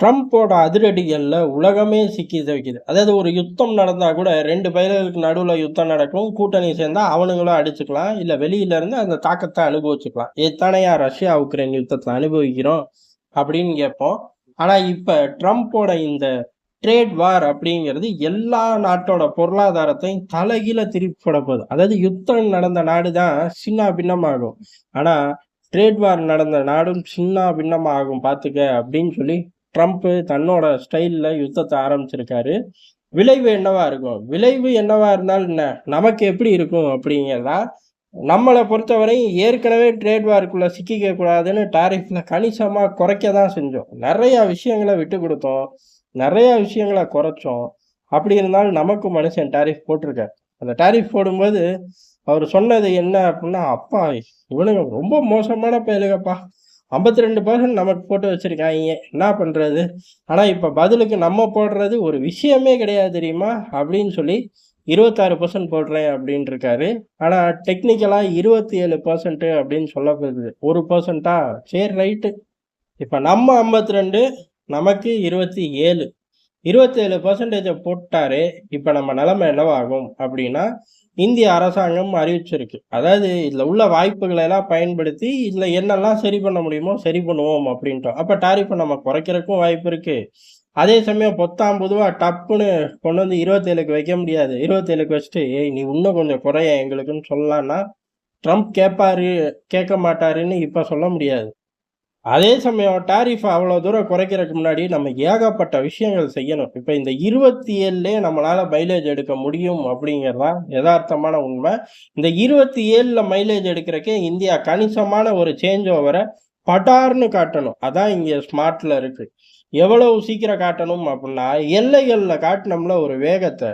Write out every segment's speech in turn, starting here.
ட்ரம்ப்போட அதிரடிகளில் உலகமே சிக்கி தவிக்குது. அதாவது ஒரு யுத்தம் நடந்தால் கூட ரெண்டு பயிர்களுக்கு நடுவில் யுத்தம் நடக்கும். கூட்டணி சேர்ந்தா அவனுங்களும் அடிச்சுக்கலாம். இல்லை வெளியிலேருந்து அந்த தாக்கத்தை அனுபவிச்சுக்கலாம். "இதானயா ரஷ்யா, உக்ரைன் யுத்தத்தை அனுபவிக்கிறோம்" அப்படின்னு கேட்போம். ஆனால் இப்போ ட்ரம்ப்போட இந்த ட்ரேட் வார் அப்படிங்கிறது எல்லா நாட்டோட பொருளாதாரத்தையும் தலைகீழ திருப்பி போட போகுது. அதாவது யுத்தம் நடந்த நாடு தான் சின்னா பின்னமாகும். ஆனால் ட்ரேட் வார் நடந்த நாடும் சின்னா பின்னமாகும் பார்த்துக்க அப்படின்னு சொல்லி ட்ரம்ப்பு தன்னோட ஸ்டைலில் யுத்தத்தை ஆரம்பிச்சிருக்காரு. விளைவு என்னவா இருக்கும்? விளைவு என்னவா இருந்தாலும் என்ன? நமக்கு எப்படி இருக்கும் அப்படிங்கிறதா, நம்மளை பொறுத்தவரை ஏற்கனவே ட்ரேட் வார்க்குள்ள சிக்கிக்க கூடாதுன்னு டாரிஃப்ல கணிசமாக குறைக்க தான் செஞ்சோம். நிறையா விஷயங்கள விட்டு கொடுத்தோம் நிறையா விஷயங்கள குறைச்சோம். அப்படி இருந்தாலும் நமக்கும் மனுஷன் டாரிஃப் போட்டிருக்காரு. அந்த டாரிஃப் போடும்போது அவர் சொன்னது என்ன அப்படின்னா, "அப்பா இவனுங்க ரொம்ப மோசமான ஐம்பத்தி ரெண்டு பர்சன்ட் நமக்கு போட்டு வச்சுருக்காங்க. என்ன பண்ணுறது ஆனால் இப்போ பதிலுக்கு நம்ம போடுறது ஒரு விஷயமே கிடையாது தெரியுமா? அப்படின்னு சொல்லி இருபத்தாறு பர்சன்ட் போடுறேன் அப்படின்னு இருக்காரு ஆனால் டெக்னிக்கலாக இருபத்தி ஏழு பர்சன்ட்டு அப்படின்னு சொல்லப்படுது ஒரு பர்சன்ட்டா சரி ரைட்டு இப்போ நம்ம ஐம்பத்தி ரெண்டு நமக்கு இருபத்தி ஏழு 27 27% போட்டாரு. நம்ம நிலைமை என்னவாகும் அப்படின்னா, இந்திய அரசாங்கம் அறிவிச்சிருக்கு. அதாவது இதில் உள்ள வாய்ப்புகளை எல்லாம் பயன்படுத்தி, இதில் என்னெல்லாம் சரி பண்ண முடியுமோ சரி பண்ணுவோம் அப்படின்ட்டோம். அப்போ டாரிஃபை நம்ம குறைக்கிறதுக்கும் வாய்ப்பு இருக்குது அதே சமயம் பொத்தாம் பொதுவாக டப்புன்னு கொண்டு வந்து 27க்கு வைக்க முடியாது. 27க்கு வச்சுட்டு, "ஏய் நீ இன்னும் கொஞ்சம் குறைய எங்களுக்குன்னு" சொல்லலான்னா ட்ரம்ப் கேட்பாரு, கேட்க மாட்டாருன்னு இப்போ சொல்ல முடியாது. அதே சமயம் டாரிஃப் அவ்வளோ தூரம் குறைக்கிறதுக்கு முன்னாடி நம்ம ஏகப்பட்ட விஷயங்கள் செய்யணும். இப்போ இந்த இருபத்தி ஏழுலேயே நம்மளால் மைலேஜ் எடுக்க முடியும் அப்படிங்கிறது தான் உண்மை. இந்த 27ல மைலேஜ் எடுக்கிறக்கே இந்தியா கணிசமான ஒரு சேஞ்ச் ஓவரை படார்ன்னு காட்டணும். அதான் இங்கே ஸ்மார்ட்டில் இருக்குது எவ்வளவு சீக்கிரம் காட்டணும் அப்படின்னா, எல்லைகளில் காட்டினோம்ல ஒரு வேகத்தை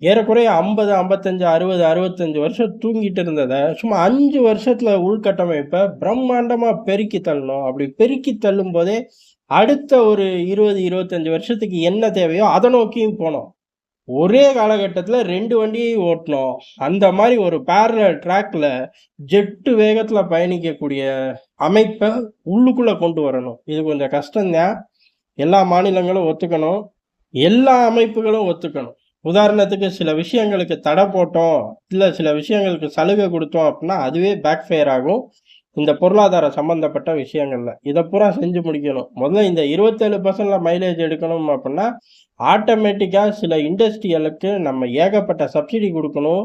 ஏறக்குறைய 50, 55, 60, 65 வருஷம் தூங்கிட்டு இருந்ததை சும்மா அஞ்சு வருஷத்தில் உள்கட்டமைப்பை பிரம்மாண்டமாக பெருக்கி தள்ளணும். அப்படி பெருக்கி தள்ளும்போதே, அடுத்த ஒரு 20, 25 வருஷத்துக்கு என்ன தேவையோ அதை நோக்கியும் போனோம். ஒரே காலகட்டத்தில் ரெண்டு வண்டியையும் ஓட்டணும் அந்த மாதிரி ஒரு பேரல ட்ராக்ல ஜெட்டு வேகத்தில் பயணிக்கக்கூடிய அமைப்பை உள்ளுக்குள்ளே கொண்டு வரணும். இது கொஞ்சம் கஷ்டம்தான் எல்லா மாநிலங்களும் ஒத்துக்கணும். எல்லா அமைப்புகளும் ஒத்துக்கணும். உதாரணத்துக்கு சில விஷயங்களுக்கு தடை போட்டோம், இல்லை சில விஷயங்களுக்கு சலுகை கொடுத்தோம் அப்படின்னா, அதுவே பேக் ஃபயர் ஆகும். இந்த பொருளாதார சம்பந்தப்பட்ட விஷயங்களில் இதை பூரா செஞ்சு முடிக்கணும். முதல்ல இந்த இருபத்தேழு பர்சன்ட்டில் மைலேஜ் எடுக்கணும் அப்படின்னா, ஆட்டோமேட்டிக்காக சில இண்டஸ்ட்ரியலுக்கு நம்ம ஏகப்பட்ட சப்சிடி கொடுக்கணும்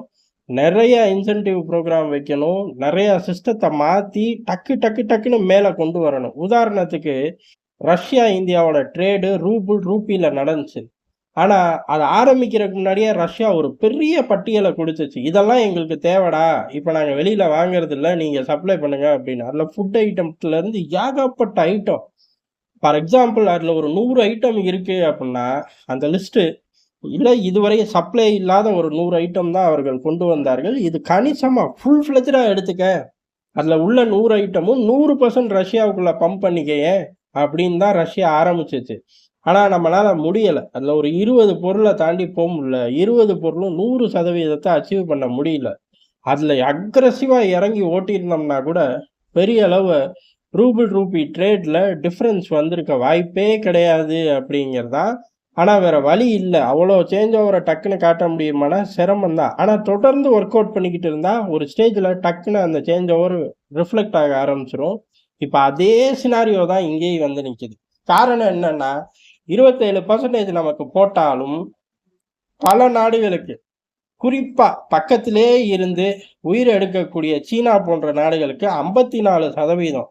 நிறைய இன்சென்டிவ் ப்ரோக்ராம் வைக்கணும். நிறைய சிஸ்டத்தை மாற்றி டக்கு டக்கு டக்குன்னு மேலே கொண்டு வரணும். உதாரணத்துக்கு, ரஷ்யா, இந்தியாவோட ட்ரேடு ரூபிள் ரூபியில் நடந்துச்சு. ஆனால் அதை ஆரம்பிக்கிறதுக்கு முன்னாடியே ரஷ்யா ஒரு பெரிய பட்டியலை கொடுத்துச்சு "இதெல்லாம் எங்களுக்கு தேவைடா. இப்போ நாங்கள் வெளியில் வாங்குறது வாங்குறதில்ல. நீங்கள் சப்ளை பண்ணுங்க" அப்படின்னு. அதில் ஃபுட் ஐட்டம்ஸ்லேருந்து ஏகப்பட்ட ஐட்டம். ஃபார் எக்ஸாம்பிள் அதில் ஒரு நூறு ஐட்டம் இருக்குது அப்படின்னா, அந்த லிஸ்ட்டு இல்லை இதுவரை சப்ளை இல்லாத ஒரு நூறு ஐட்டம் தான் அவர்கள் கொண்டு வந்தார்கள். இது கணிசமாக ஃபுல் ஃப்ளெஜாக எடுத்துக்க. அதில் உள்ள நூறு ஐட்டமும் நூறு பர்சன்ட் ரஷ்யாவுக்குள்ளே பம்ப் பண்ணிக்கையே அப்படின்னு தான் ரஷ்யா ஆரம்பிச்சிச்சு ஆனால் நம்மளால முடியலை அதில் ஒரு இருபது பொருளை தாண்டி போக முடியல. 20 பொருளும் 100% அச்சீவ் பண்ண முடியல. அதில் அக்ரஸிவாக இறங்கி ஓட்டியிருந்தோம்னா கூட, பெரிய அளவு ரூபிள் ரூபி ட்ரேடில் டிஃப்ரென்ஸ் வந்திருக்க வாய்ப்பே கிடையாது அப்படிங்கிறது தான். ஆனா வேற வழி இல்லை அவ்வளோ சேஞ்ச் ஓவரை டக்குன்னு காட்ட முடியுமானா சிரமம் தான். ஆனால் தொடர்ந்து ஒர்க் அவுட் பண்ணிக்கிட்டு இருந்தால் ஒரு ஸ்டேஜில் டக்குன்னு அந்த சேஞ்ச் ஓவர் ரிஃப்ளெக்ட் ஆக ஆரம்பிச்சிடும் இப்போ அதே சினாரியோ தான் இங்கேயும் வந்து நிற்கிது காரணம் என்னன்னா, 27% நமக்கு போட்டாலும், பல நாடுகளுக்கு, குறிப்பாக பக்கத்திலே இருந்து உயிர் எடுக்கக்கூடிய சீனா போன்ற நாடுகளுக்கு 54%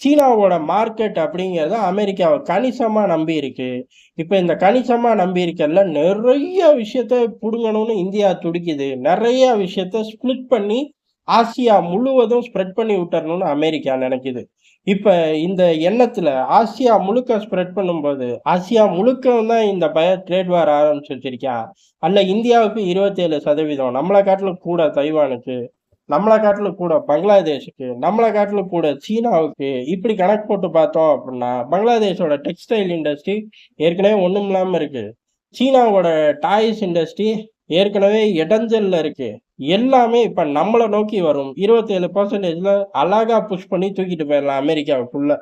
சீனாவோட மார்க்கெட் அப்படிங்கிறது அமெரிக்காவை கணிசமாக நம்பி இருக்கு. இப்போ இந்த கணிசமாக நம்பி இருக்கல நிறைய விஷயத்த பிடுங்கணும்னு இந்தியா துடிக்குது. நிறைய விஷயத்த ஸ்ப்ளிட் பண்ணி ஆசியா முழுவதும் ஸ்ப்ரெட் பண்ணி விட்டுறணும்னு அமெரிக்கா நினைக்குது இப்ப இந்த எண்ணத்துல ஆசியா முழுக்க ஸ்ப்ரெட் பண்ணும்போது, ஆசியா முழுக்கவும் தான் இந்த பய ட்ரேட் வார் ஆரம்பிச்சு வச்சிருக்கா? அல்ல இந்தியாவுக்கு இருபத்தேழு சதவீதம் நம்மளை காட்டிலும் கூட தைவானுக்கு, நம்மளை காட்டிலும் கூட பங்களாதேஷுக்கு, நம்மளை காட்டிலும் கூட சீனாவுக்கு, இப்படி கணக்கு போட்டு பார்த்தோம் அப்படின்னா, பங்களாதேஷோட டெக்ஸ்டைல் இண்டஸ்ட்ரி ஏற்கனவே ஒண்ணுமில்லாம இருக்கு. சீனாவோட டாய்ஸ் இண்டஸ்ட்ரி ஏற்கனவே இடைஞ்சல்ல இருக்கு. எல்லாமே இப்ப நம்மளை நோக்கி வரும். இருபத்தேழு பர்சன்டேஜில் அழகா புஷ் பண்ணி தூக்கிட்டு போயிடலாம் அமெரிக்காவுக்குள்ள.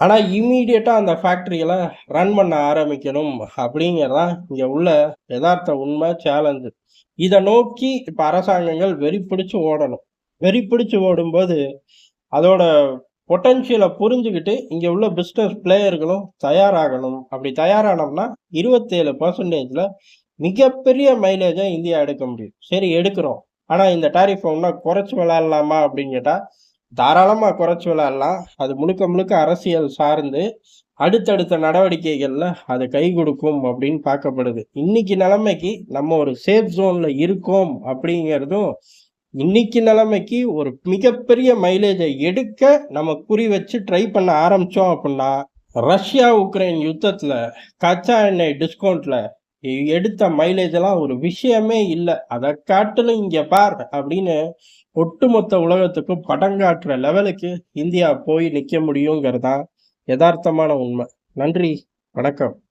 ஆனா இம்மீடியட்டா அந்த ஃபேக்டரிகளை ரன் பண்ண ஆரம்பிக்கணும் அப்படிங்கிறதான் இங்க உள்ள யதார்த்த உண்மை சேலஞ்சு இதை நோக்கி இப்ப அரசாங்கங்கள் வெறி பிடிச்சு ஓடணும் வெறி பிடிச்சு ஓடும்போது அதோட பொட்டன்ஷியலை புரிஞ்சுக்கிட்டு இங்க உள்ள பிஸ்னஸ் பிளேயர்களும் தயாராகணும் அப்படி தயாரானோம்னா இருபத்தேழு பர்சன்டேஜ்ல மிகப்பெரிய மைலேஜை இந்தியா எடுக்க முடியும். சரி எடுக்கிறோம். ஆனால் இந்த டாரிஃப் ஒன்றா குறைச்சி விளையாடலாமா அப்படின்னு கேட்டால் தாராளமாக குறைச்சி விளையாடலாம். அது முழுக்க முழுக்க அரசியல் சார்ந்து அடுத்தடுத்த நடவடிக்கைகளில் அது கை கொடுக்கும் அப்படின்னு பார்க்கப்படுது. இன்னைக்கு நிலைமைக்கு நம்ம ஒரு சேஃப் ஜோனில் இருக்கோம் அப்படிங்கிறதும் இன்னைக்கு நிலைமைக்கு ஒரு மிகப்பெரிய மைலேஜை எடுக்க நம்ம குறி வச்சு ட்ரை பண்ண ஆரம்பித்தோம் அப்படின்னா ரஷ்யா உக்ரைன் யுத்தத்தில் கச்சா எண்ணெய் டிஸ்கவுண்ட்டில் எடுத்த மைலேஜ் எல்லாம் ஒரு விஷயமே இல்லை. அதை காட்டிலும் இங்கே பார் அப்படின்னு ஒட்டுமொத்த உலகத்துக்கும் படங்காட்டுற லெவலுக்கு இந்தியா போய் நிற்க முடியுங்கிறதான் யதார்த்தமான உண்மை. நன்றி. வணக்கம்.